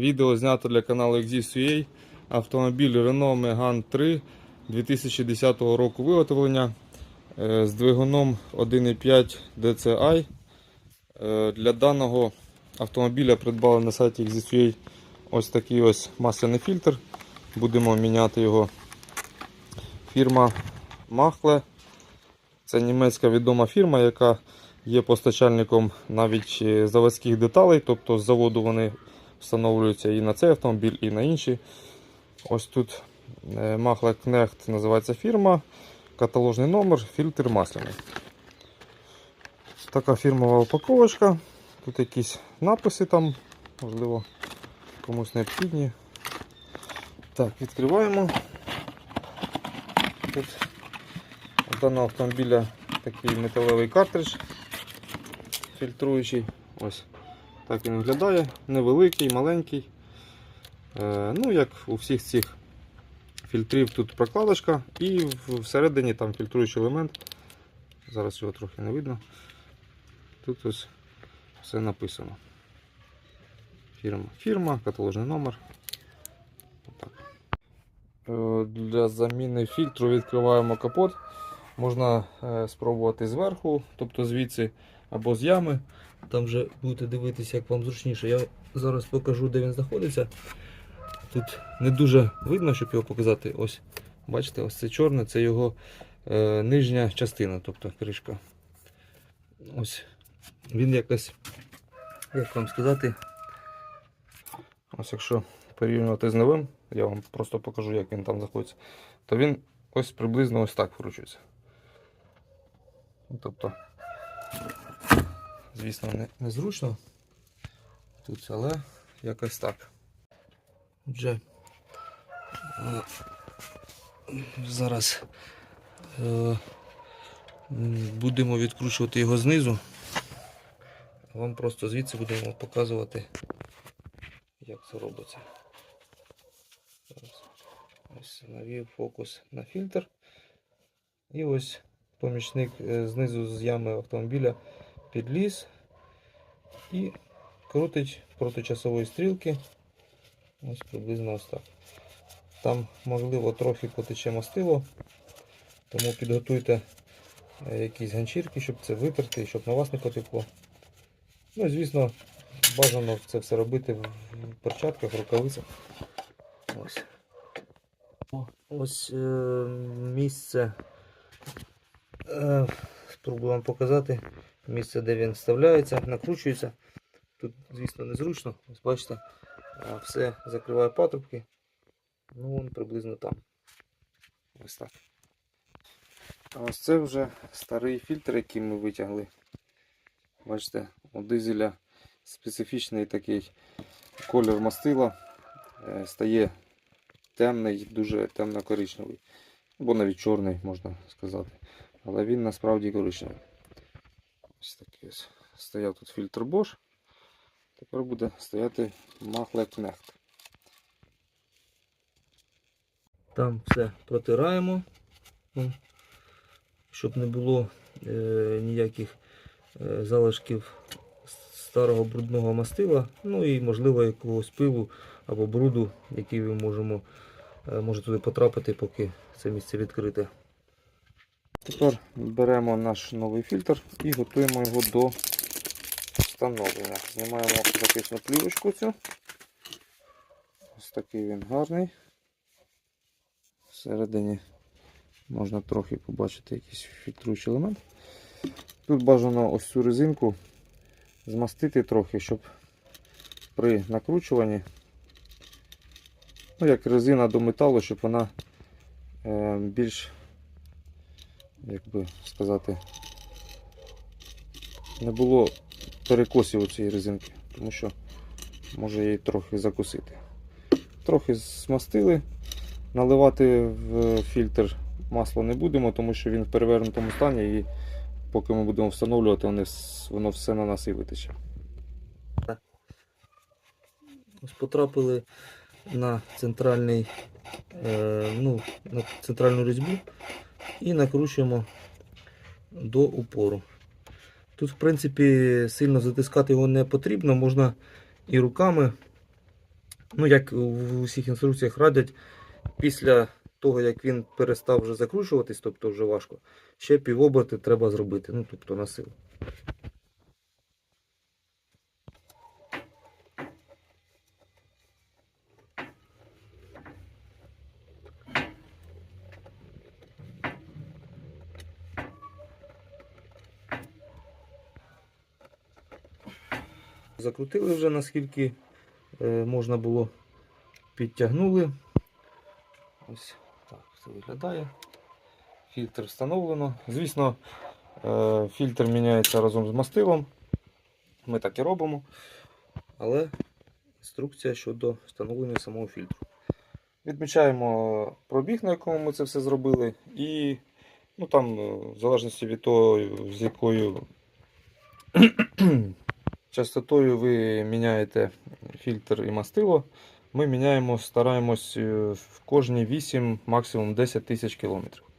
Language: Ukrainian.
Відео знято для каналу Exist.ua. Автомобіль Renault Megane 3 2010 року виготовлення е, з двигуном 1.5 DCi. Е, Для даного автомобіля придбали на сайті Exist.ua ось такий ось масляний фільтр. Будемо міняти його. Фірма Machle. Це німецька відома фірма, яка є постачальником навіть е, заводських деталей, тобто з заводу вони встановлюються і на цей автомобіль, і на інші. Ось тут е, Machler Knecht називається фірма, каталожний номер, фільтр масляний. Така фірмова упаковочка. Тут якісь написи там, можливо, комусь необхідні. Так, відкриваємо. Тут у даного автомобіля такий металевий картридж фільтруючий. Ось так він виглядає. Невеликий, маленький. Е, ну, як у всіх цих фільтрів, тут прокладочка і всередині там фільтруючий елемент. Зараз його трохи не видно. Тут ось все написано. Фірма, фірма, каталожний номер. Отак. Е, Для заміни фільтру відкриваємо капот. Можна е, спробувати зверху, тобто звідси або з ями. Там вже будете дивитися, як вам зручніше. Я зараз покажу, де він знаходиться. Тут не дуже видно, щоб його показати. Ось, бачите, ось це чорне, це його е, нижня частина, тобто кришка. Ось він якось, як вам сказати, ось якщо порівнювати з новим, я вам просто покажу, як він там знаходиться, то він ось приблизно ось так вручується. Тобто, звісно, не, незручно тут, але якось так. Отже, е, зараз е, будемо відкручувати його знизу. Вам просто звідси будемо показувати, як це робиться. Ось навів фокус на фільтр. І ось помічник е, знизу з ями автомобіля підліз і крутить проти часової стрілки. Ось приблизно ось так. Там, можливо, трохи потече мастило, тому підготуйте е, якісь ганчірки, щоб це витерти, щоб на вас не потекло. Ну і звісно, бажано це все робити в перчатках, рукавицях. Ось. Ось е, місце. Е, спробую вам показати місце, де він вставляється, накручується. Тут, звісно, незручно. Ось бачите, все закриває патрубки. Ну, вон приблизно там. Ось так. А ось це вже старий фільтр, який ми витягли. Бачите, у дизеля специфічний такий колір мастила. Е, Стає темний, дуже темно-коричневий. Або навіть чорний, можна сказати. Але він насправді коричневий. Ось такий ось. Стояв тут фільтр Bosch. Тепер буде стояти Knecht. Там все протираємо, ну, щоб не було е, ніяких е, залишків старого брудного мастила, ну і можливо якогось пилу або бруду, який ми можемо е, може туди потрапити, поки це місце відкрите. Тепер беремо наш новий фільтр і готуємо його до встановлення. Знімаємо захисну плівочку цю. Ось такий він гарний. Всередині можна трохи побачити якийсь фільтруючий елемент. Тут бажано ось цю резинку змастити трохи, щоб при накручуванні, ну як резина до металу, щоб вона е, більш, як би сказати, не було перекосів у цієї резинки, тому що може її трохи закусити. Трохи змастили, наливати в фільтр масло не будемо, тому що він в перевернутому стані і поки ми будемо встановлювати, воно, все на нас і витече. Ось потрапили на центральний, е, ну, на центральну різьбу і накручуємо до упору. Тут, в принципі, сильно затискати його не потрібно, можна і руками Ну, як в усіх інструкціях радять, після того, як він перестав вже закручуватись, тобто вже важко, ще півоберти треба зробити. Ну, тобто на силу. Закрутили вже наскільки е, можна було, підтягнули. Ось так це виглядає. Фільтр встановлено. Звісно, е, фільтр міняється разом з мастилом. Ми так і робимо. Але інструкція щодо встановлення самого фільтру. Відмічаємо пробіг, на якому ми це все зробили, і ну, там, е, в залежності від того, з якою частотою ви міняєте фільтр і мастило, ми міняємо, стараємось е, в кожні 8, максимум 10 тисяч кілометрів.